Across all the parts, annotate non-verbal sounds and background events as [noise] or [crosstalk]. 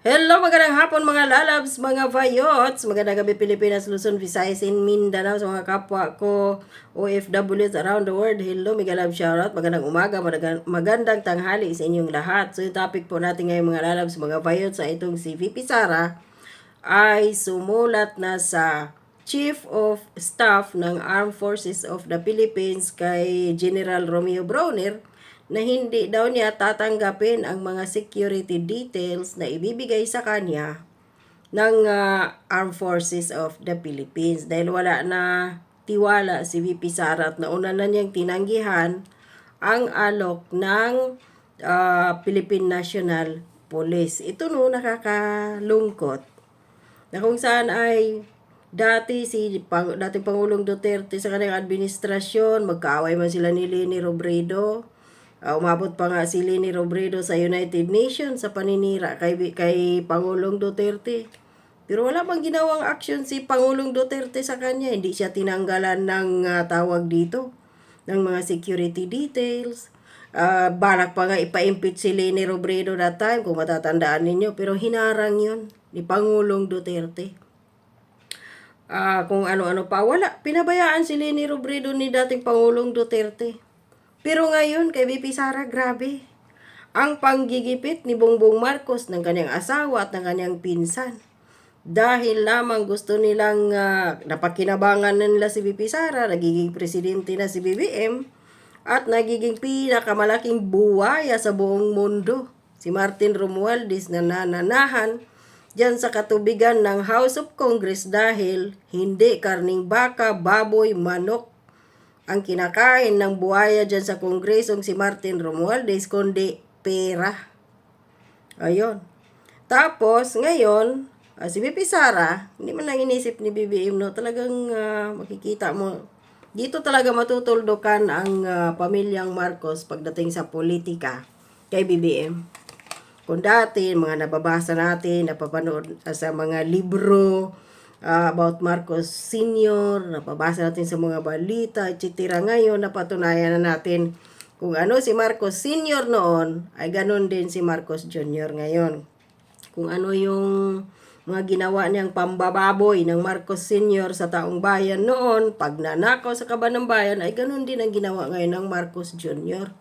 Hello, magandang hapon mga lalabs, mga vayots, magandang gabi Pilipinas, Luzon, Visayas, and Mindanao sa mga kapwa ko OFWs around the world. Hello, mega love shoutout, magandang umaga, magandang tanghali sa inyong lahat. So yung topic po natin ngayon mga lalabs, mga vayots, sa itong si VP Sara ay sumulat na sa Chief of Staff ng Armed Forces of the Philippines kay General Romeo Browner na hindi daw niya tatanggapin ang mga security details na ibibigay sa kanya ng ah, Armed Forces of the Philippines dahil wala na tiwala si VP Sara at nauna na niyang tinanggihan ang alok ng ah, Philippine National Police. Ito no nakakalungkot na kung saan ay dati si pang, dating Pangulong Duterte sa kanyang administrasyon, magkaaway man sila ni Leni Robredo. Ah, umabot pa nga si Leni Robredo sa United Nations sa paninira kay, kay Pangulong Duterte. Pero wala bang ginawang action si Pangulong Duterte sa kanya. Hindi siya tinanggalan ng ah, tawag dito, ng mga security details. Ah, balak pa nga ipa-impeach si Leni Robredo that time, kung matatandaan ninyo. Pero hinarang yun ni Pangulong Duterte. Ah, kung ano-ano pa. Wala. Pinabayaan si Leni Robredo ni dating Pangulong Duterte. Pero ngayon, kay BP Sara, grabe. Ang panggigipit ni Bongbong Marcos ng kanyang asawa at ng kanyang pinsan. Dahil lamang gusto nilang uh, napakinabangan na nila si BP Sara, nagiging presidente na si BBM, at nagiging pinakamalaking buwaya sa buong mundo. Si Martin Romualdez na nananahan dyan sa katubigan ng House of Congress dahil hindi karning baka, baboy, manok ang kinakain ng buhaya dyan sa kongresong si Martin Romualdez, kundi pera. Ayun. Tapos, ngayon, ah, si BP Sara, hindi man lang inisip ni BBM, no? Talagang ah, makikita mo, dito talaga matutuldukan ang ah, pamilyang Marcos pagdating sa politika kay BBM. Kung dati, mga nababasa natin, napapanood ah, sa mga libro, ah, about Marcos Sr., napabasa natin sa mga balita, etc. Ngayon, napatunayan na natin kung ano si Marcos Sr. noon, ay ganun din si Marcos Jr. ngayon. Kung ano yung mga ginawa niyang pambababoy ng Marcos Sr. sa taong bayan noon, pag nanakaw sa kaban ng bayan, ay ganun din ang ginawa ngayon ng Marcos Jr.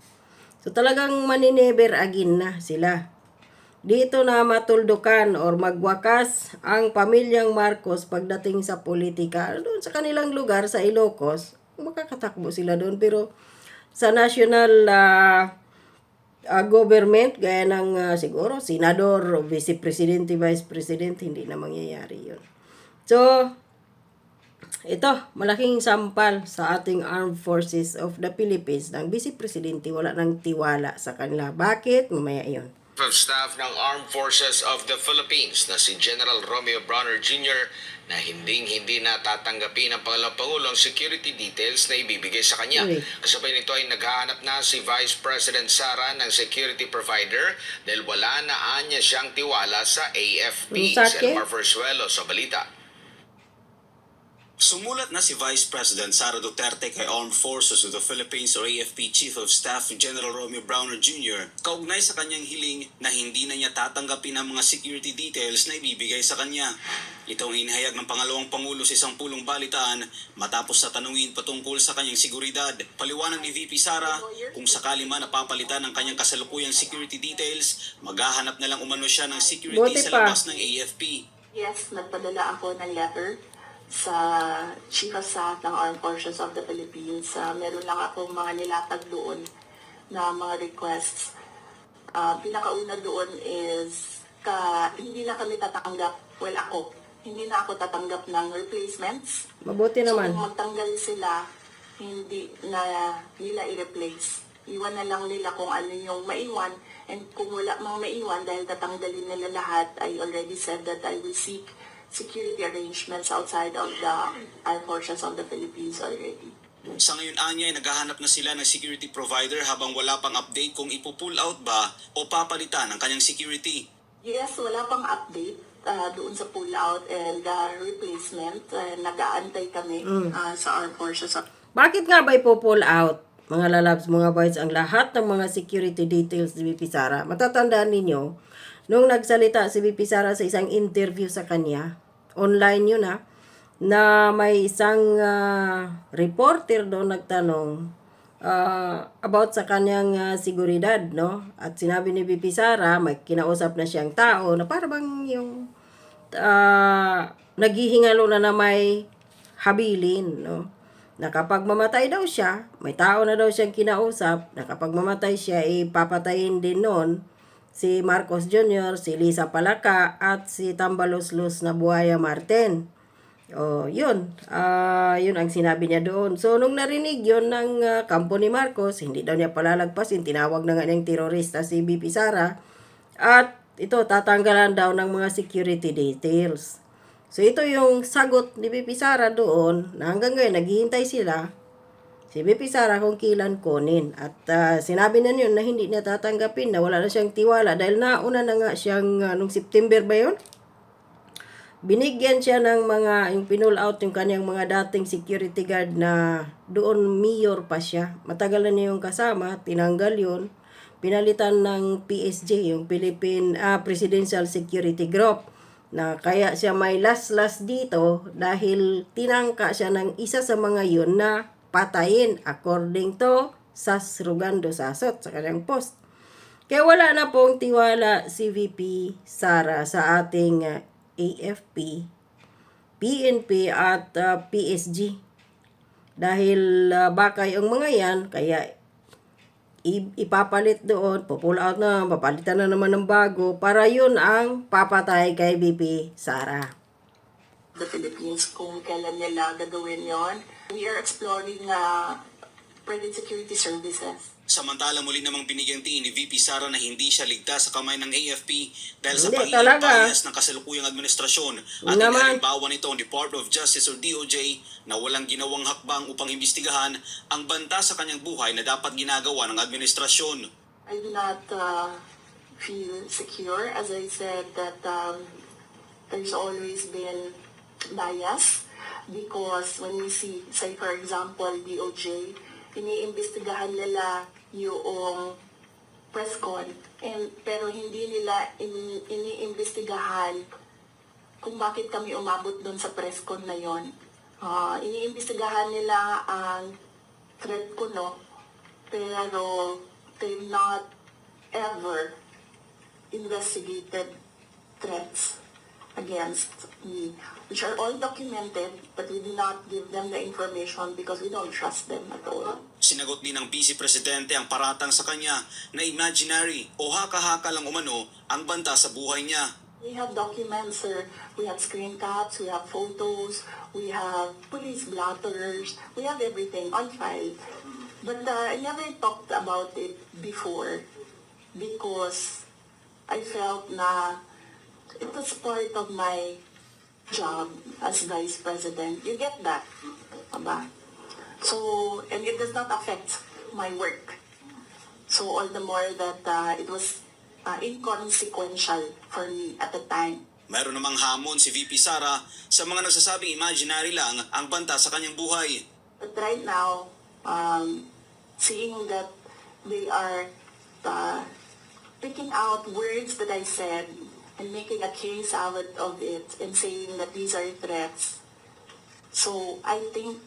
So talagang maninever agin na sila. Dito na matuldukan or magwakas ang pamilyang Marcos pagdating sa politika. Doon sa kanilang lugar, sa Ilocos, makakatakbo sila doon. Pero sa national ah, ah, government, gaya ng ah, siguro senador, o vice presidente, vice president, hindi na mangyayari yun. So, ito, malaking sampal sa ating Armed Forces of the Philippines ng Vice Presidente wala nang tiwala sa kanila. Bakit? Mamaya yun. of Staff ng Armed Forces of the Philippines na si General Romeo Browner Jr. na hinding-hindi na tatanggapin ng Pangalawang Pangulong security details na ibibigay sa kanya. Kasabay nito ay naghahanap na si Vice President Sara ng security provider dahil wala na anya siyang tiwala sa AFP. Ang sakit. Selmar Versuelo sa balita. Sumulat na si Vice President Sara Duterte kay Armed Forces of the Philippines or AFP Chief of Staff General Romeo Browner Jr. kaugnay sa kanyang hiling na hindi na niya tatanggapin ang mga security details na ibibigay sa kanya. Ito ang inihayag ng pangalawang pangulo sa isang pulong balitaan matapos sa tanungin patungkol sa kanyang seguridad. Paliwanag ni VP Sara, kung sakali man napapalitan ang kanyang kasalukuyang security details, maghahanap na lang umano siya ng security Buti sa labas ng AFP. Yes, nagpadala ako ng letter sa Chief of Staff ng Armed Forces of the Philippines. Uh, meron lang ako mga nilatag doon na mga requests. Uh, pinakauna doon is ka, hindi na kami tatanggap, well ako, hindi na ako tatanggap ng replacements. Mabuti So naman. kung magtanggal sila, hindi na nila i-replace. Iwan na lang nila kung ano yung maiwan. And kung wala mang maiwan dahil tatanggalin nila lahat, I already said that I will seek security arrangements outside of the Armed Forces of the Philippines already. Sa ngayon anya ay naghahanap na sila ng security provider habang wala pang update kung ipo-pull out ba o papalitan ang kanyang security. Yes, wala pang update uh, doon sa pull-out and the replacement. Uh, nag-aantay kami uh, sa Armed Forces of Bakit nga ba ipo-pull out, mga lalabs, mga boys, ang lahat ng mga security details ni VP Sara? Matatandaan ninyo nung nagsalita si VP Sara sa isang interview sa kanya, online yun ha, na may isang ah, reporter doon nagtanong ah, about sa kanyang ah, seguridad, no? At sinabi ni VP Sara, may kinausap na siyang tao na para bang yung ah, naghihingalo na na may habilin, no? Na kapag mamatay daw siya, may tao na daw siyang kinausap, na kapag mamatay siya, ipapatayin din noon si Marcos Jr., si Lisa Palaka, at si Tambaloslos na Buhaya Martin. Oh, yun. Ah, yun ang sinabi niya doon. So, nung narinig yun ng ah, kampo ni Marcos, hindi daw niya palalagpasin. Tinawag na nga niyang terorista si BP Sara. At ito, tatanggalan daw ng mga security details. So, ito yung sagot ni BP Sara doon na hanggang ngayon, naghihintay sila si BP Sara kung kailan kunin. At ah, sinabi na yun na hindi niya tatanggapin, na wala na siyang tiwala dahil nauna na nga siyang, ah, nung September ba yun? binigyan siya ng mga, yung pinull out yung kanyang mga dating security guard na doon mayor pa siya. Matagal na niya yung kasama, tinanggal yun. Pinalitan ng PSG, yung Philippine ah, Presidential Security Group na kaya siya may last-last dito dahil tinangka siya ng isa sa mga yun na patayin according to Sas Rugando Sasot sa kanyang post. Kaya wala na pong tiwala si VP Sara sa ating uh, AFP, PNP at uh, PSG. Dahil uh, baka yung mga yan, kaya ipapalit doon, pupull out na, papalitan na naman ng bago, para yun ang papatay kay VP Sara. the Philippines kung kailan nila gagawin yon. We are exploring uh, private security services. Samantalang muli namang binigyang tiin ni VP Sara na hindi siya ligtas sa kamay ng AFP dahil sa Hindi, pagiging bias ng kasalukuyang administrasyon at inalimbawa nito ang Department of Justice o DOJ na walang ginawang hakbang upang imbestigahan ang banta sa kanyang buhay na dapat ginagawa ng administrasyon. I do not uh, feel secure. As I said, that um, there's always been bias because when we see, say for example, DOJ, iniimbestigahan nila yung press con, and, pero hindi nila in, iniimbestigahan kung bakit kami umabot doon sa press con na yon. Ah, iniimbestigahan nila ang threat ko, no? Pero they've not ever investigated threats against me, which are all documented, but we do not give them the information because we don't trust them at all. Sinagot din ng Vice Presidente ang paratang sa kanya na imaginary o haka-haka lang umano ang banta sa buhay niya. We have documents, sir. We have screen caps, we have photos, we have police blotters, we have everything on file. But uh, I never talked about it before because I felt na it was part of my job as vice president. You get that, aba? So, and it does not affect my work. So all the more that uh, it was uh, inconsequential for me at the time. Mayroon namang hamon si VP Sara sa mga nagsasabing imaginary lang ang banta sa kanyang buhay. But right now, um, seeing that they are uh, picking out words that I said and making a case out of it and saying that these are threats. So I think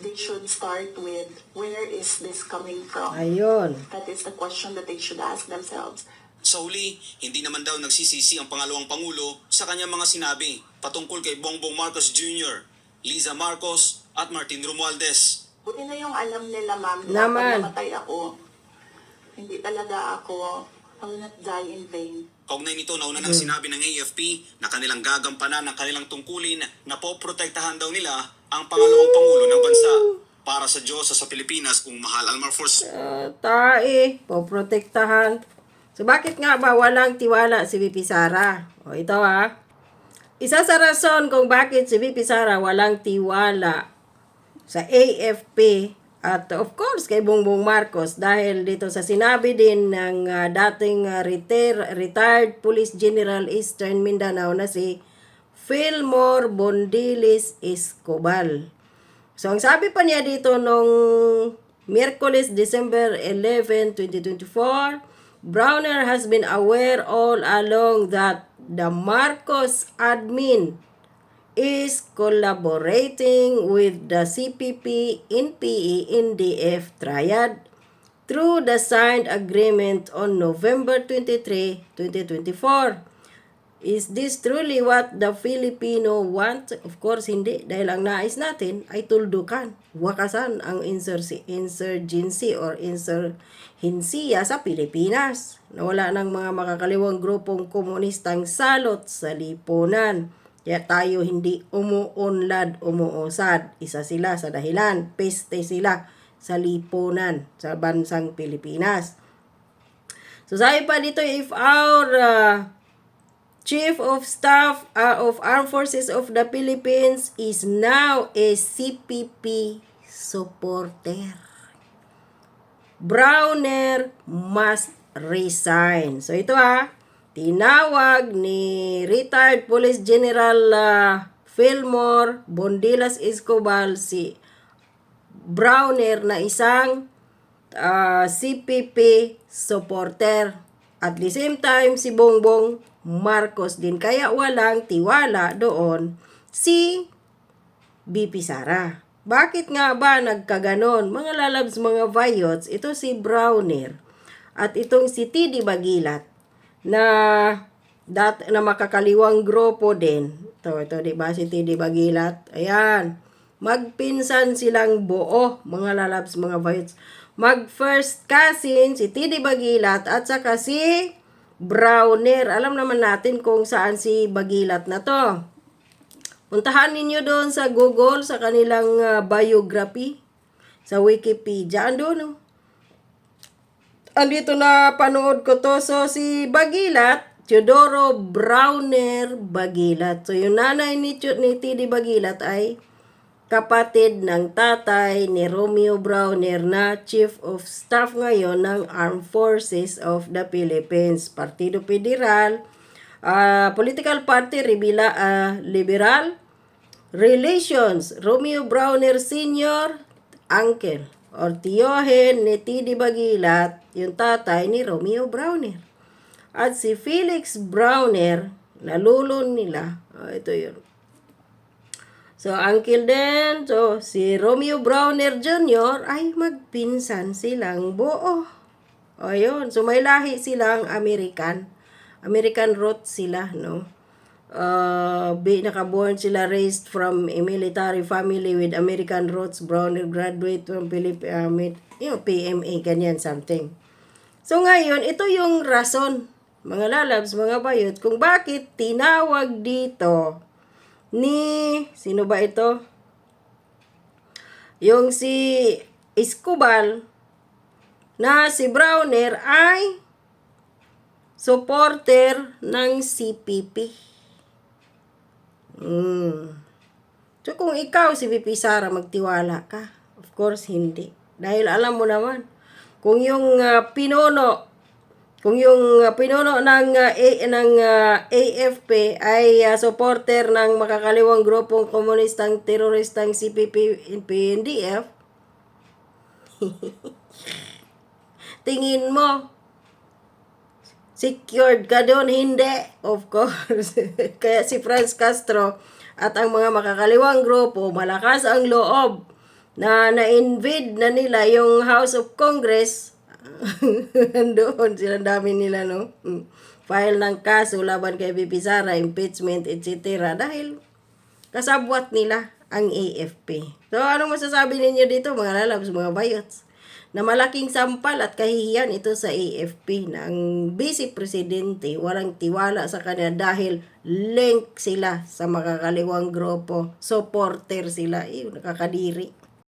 they should start with where is this coming from? Ayun. That is the question that they should ask themselves. Sa huli, hindi naman daw nagsisisi ang pangalawang pangulo sa kanyang mga sinabi patungkol kay Bongbong Marcos Jr., Liza Marcos at Martin Romualdez. Buti na yung alam nila, ma'am, na Naman. pag namatay ako, hindi talaga ako, I will not die in vain. Kaugnay nito, nauna nang sinabi ng AFP na kanilang gagampanan ang kanilang tungkulin na poprotektahan daw nila ang pangalawang pangulo ng bansa. Para sa Diyos sa Pilipinas kung mahal Almar Force. Uh, tae, poprotektahan. So bakit nga ba walang tiwala si VP Sara? O ito ha. Isa sa rason kung bakit si VP Sara walang tiwala sa AFP at of course kay Bongbong Marcos dahil dito sa sinabi din ng ah, dating ah, retire, retired Police General Eastern Mindanao na si Fillmore Bondilis Escobal. So, ang sabi pa niya dito nung Miyerkules, December 11, 2024, Browner has been aware all along that the Marcos admin is collaborating with the CPP, NPE, NDF triad through the signed agreement on November 23, 2024. Is this truly what the Filipino want? Of course, hindi. Dahil ang nais natin ay tuldukan, wakasan ang insurgency or insurhensiya sa Pilipinas. Nawala ng mga makakaliwang grupong komunistang salot sa lipunan. Kaya tayo hindi umuunlad, umuusad. Isa sila sa dahilan. Peste sila sa lipunan sa bansang Pilipinas. So sabi pa dito, if our uh, Chief of Staff uh, of Armed Forces of the Philippines is now a CPP supporter. Browner must resign. So ito ah, tinawag ni retired Police General uh, Fillmore Bondilas Escobar si Browner na isang uh, CPP supporter. At the same time, si Bongbong Marcos din. Kaya walang tiwala doon si BP Sara. Bakit nga ba nagkaganon? Mga lalabs, mga vayots, ito si Browner at itong si Tidi Bagilat na dat na makakaliwang grupo din. Ito, ito, di ba si Tidi Bagilat? Ayan. Magpinsan silang buo, mga lalabs, mga vayots. Mag first cousin si Tidi Bagilat at saka si Browner. Alam naman natin kung saan si Bagilat na to. Puntahan ninyo doon sa Google sa kanilang uh, biography sa Wikipedia. Ando no. Andito na panood ko to. So si Bagilat, Teodoro Browner Bagilat. So yung nanay ni, ni Tidi Bagilat ay kapatid ng tatay ni Romeo Browner na Chief of Staff ngayon ng Armed Forces of the Philippines. Partido Federal, ah, Political Party Ribila, ah, Liberal Relations, Romeo Browner Sr., Uncle, or tiyohin ni Tidi Bagilat, yung tatay ni Romeo Browner. At si Felix Browner, nalulon nila, ah, ito yun, So, uncle din, so, si Romeo Browner Jr. ay magpinsan silang buo. O, yun. So, may lahi silang American. American root sila, no? Uh, be, nakaborn sila raised from a military family with American roots. Browner graduate from Philip, uh, know, PMA, ganyan, something. So, ngayon, ito yung rason, mga lalabs, mga bayot, kung bakit tinawag dito ni sino ba ito? Yung si Escobal na si Browner ay supporter ng CPP. Mm. So kung ikaw si VP Sara magtiwala ka, of course hindi. Dahil alam mo naman, kung yung uh, pinuno kung yung uh, pinuno ng uh, A, ng uh, AFP ay uh, supporter ng makakaliwang grupong komunistang teroristang CPP PNDF [laughs] tingin mo secured ka doon hindi of course [laughs] kaya si Franz Castro at ang mga makakaliwang grupo malakas ang loob na na-invade na nila yung House of Congress [laughs] Doon sila dami nila, no? Mm. File ng kaso laban kay BP Sara, impeachment, etc. Dahil kasabwat nila ang AFP. So, ano masasabi ninyo dito, mga lalabs, mga bayots? Na malaking sampal at kahihiyan ito sa AFP na ang presidente walang tiwala sa kanya dahil link sila sa makakaliwang grupo. Supporter sila. Eh, nakakadiri.